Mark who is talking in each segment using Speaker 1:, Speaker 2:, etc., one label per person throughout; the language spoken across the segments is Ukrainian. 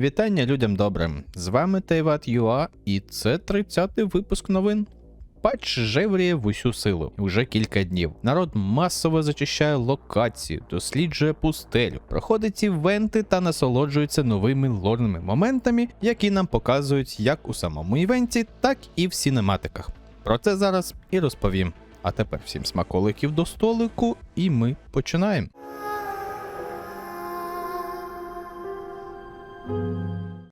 Speaker 1: Вітання людям добрим! З вами Тейват.ua і це 30-й випуск новин. Патч жевріє в усю силу уже кілька днів. Народ масово зачищає локацію, досліджує пустелю, проходить івенти та насолоджується новими лорними моментами, які нам показують як у самому івенті, так і в сінематиках. Про це зараз і розповім. А тепер всім смаколиків до столику, і ми починаємо.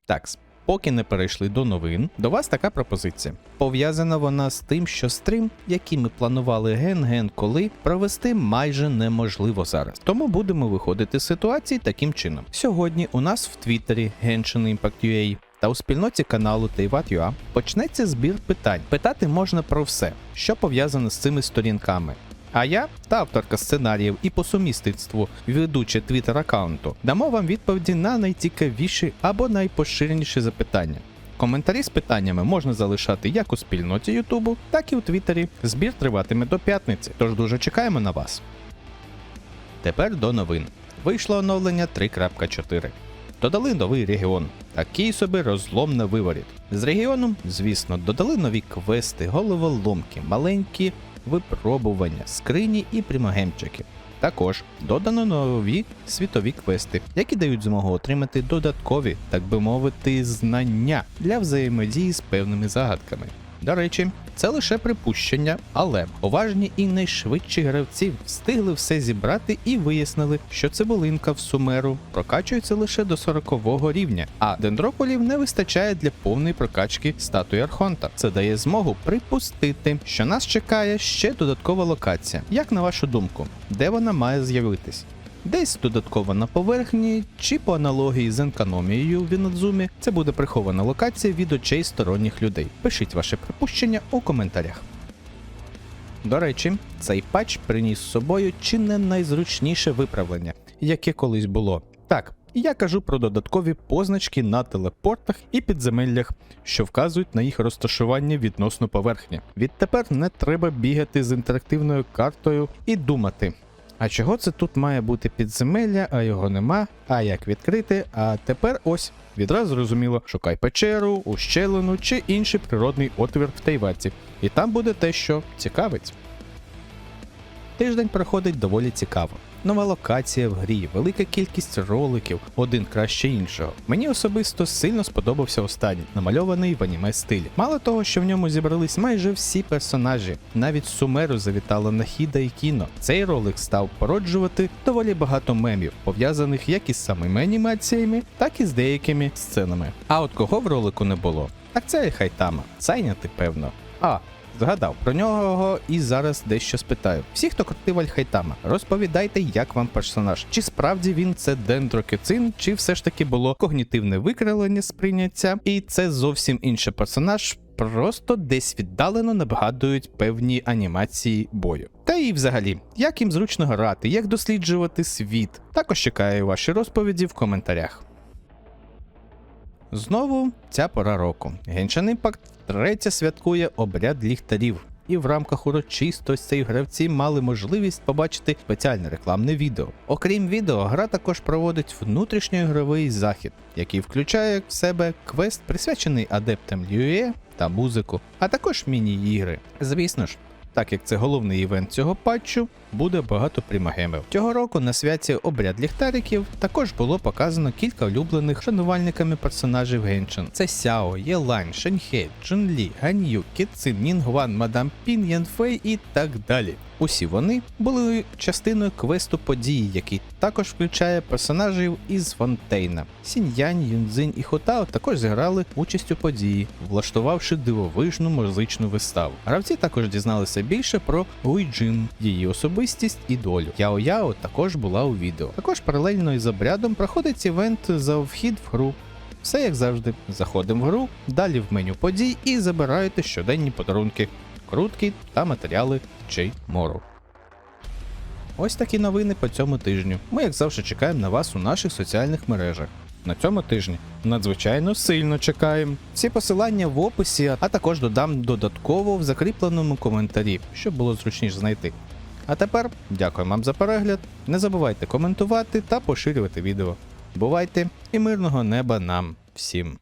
Speaker 1: Такс, поки не перейшли до новин, до вас така пропозиція. Пов'язана вона з тим, що стрім, який ми планували ген-ген коли, провести майже неможливо зараз. Тому будемо виходити з ситуації таким чином. Сьогодні у нас в Твіттері Genshin Impact UA та у спільноті каналу Teyvat.ua почнеться збір питань. Питати можна про все, що пов'язане з цими сторінками. А я та авторка сценаріїв і по сумісництву ведуча твіттер аккаунту дамо вам відповіді на найцікавіші або найпоширеніші запитання. Коментарі з питаннями можна залишати як у спільноті Ютубу, так і у Твіттері. Збір триватиме до п'ятниці, тож дуже чекаємо на вас. Тепер до новин. Вийшло оновлення 3.4. Додали новий регіон. Такий собі розлом на виворіт. З регіоном, звісно, додали нові квести, головоломки, маленькі випробування, скрині і примагемчики. Також додано нові світові квести, які дають змогу отримати додаткові, так би мовити, знання для взаємодії з певними загадками. До речі, це лише припущення, але уважні і найшвидші гравці встигли все зібрати і вияснили, що цибулинка в сумеру прокачується лише до 40 рівня, а дендрополів не вистачає для повної прокачки статуї Архонта. Це дає змогу припустити, що нас чекає ще додаткова локація. Як на вашу думку, де вона має з'явитись? Десь додатково на поверхні, чи по аналогії з енкономією в Інадзумі, це буде прихована локація від очей сторонніх людей. Пишіть ваше припущення у коментарях. До речі, цей патч приніс з собою чи не найзручніше виправлення, яке колись було. Так, я кажу про додаткові позначки на телепортах і підземеллях, що вказують на їх розташування відносно поверхні. Відтепер не треба бігати з інтерактивною картою і думати. А чого це тут має бути підземелля, а його нема, а як відкрити? А тепер ось відразу зрозуміло, шукай печеру, ущелину чи інший природний отвір в Тайваці, і там буде те, що цікавить. Тиждень проходить доволі цікаво. Нова локація в грі, велика кількість роликів, один краще іншого. Мені особисто сильно сподобався останній, намальований в аніме стилі. Мало того, що в ньому зібрались майже всі персонажі, навіть Сумеру завітала Нахіда і кіно. Цей ролик став породжувати доволі багато мемів, пов'язаних як із самими анімаціями, так і з деякими сценами. А от кого в ролику не було? Так це і Хайтама. Зайнятий, певно. А, Згадав про нього і зараз дещо спитаю. Всі, хто крутив Альхайтама, розповідайте, як вам персонаж. Чи справді він це дендрокецин, чи все ж таки було когнітивне викривлення сприйняття, і це зовсім інший персонаж. Просто десь віддалено нагадують певні анімації бою. Та і взагалі, як їм зручно грати, як досліджувати світ. Також чекаю ваші розповіді в коментарях. Знову ця пора року. Genshin Impact втретє святкує обряд ліхтарів. І в рамках урочистостей гравці мали можливість побачити спеціальне рекламне відео. Окрім відео, гра також проводить внутрішньоігровий захід, який включає в себе квест, присвячений адептам Льює та музику, а також міні-ігри. Звісно ж, так як це головний івент цього патчу, буде багато примагемів. Цього року на святі обряд ліхтариків також було показано кілька улюблених шанувальниками персонажів Геншин. Це Сяо, Єлань, Шенхей, Джунлі, Ганью, Кіцин, Нінгван, Мадам Пін, Янфей і так далі. Усі вони були частиною квесту події, який також включає персонажів із Фонтейна. Сіньянь, Юнзинь і Хотао також зіграли участь у події, влаштувавши дивовижну музичну виставу. Гравці також дізналися більше про Гуйджин, її особистість і долю. Яо Яо також була у відео. Також паралельно із обрядом проходить івент за вхід в гру. Все як завжди, заходимо в гру, далі в меню подій і забираєте щоденні подарунки, крутки та матеріали чи мору. Ось такі новини по цьому тижню. Ми, як завжди, чекаємо на вас у наших соціальних мережах. На цьому тижні надзвичайно сильно чекаємо. Всі посилання в описі, а також додам додатково в закріпленому коментарі, щоб було зручніше знайти. А тепер дякую вам за перегляд. Не забувайте коментувати та поширювати відео. Бувайте і мирного неба нам всім.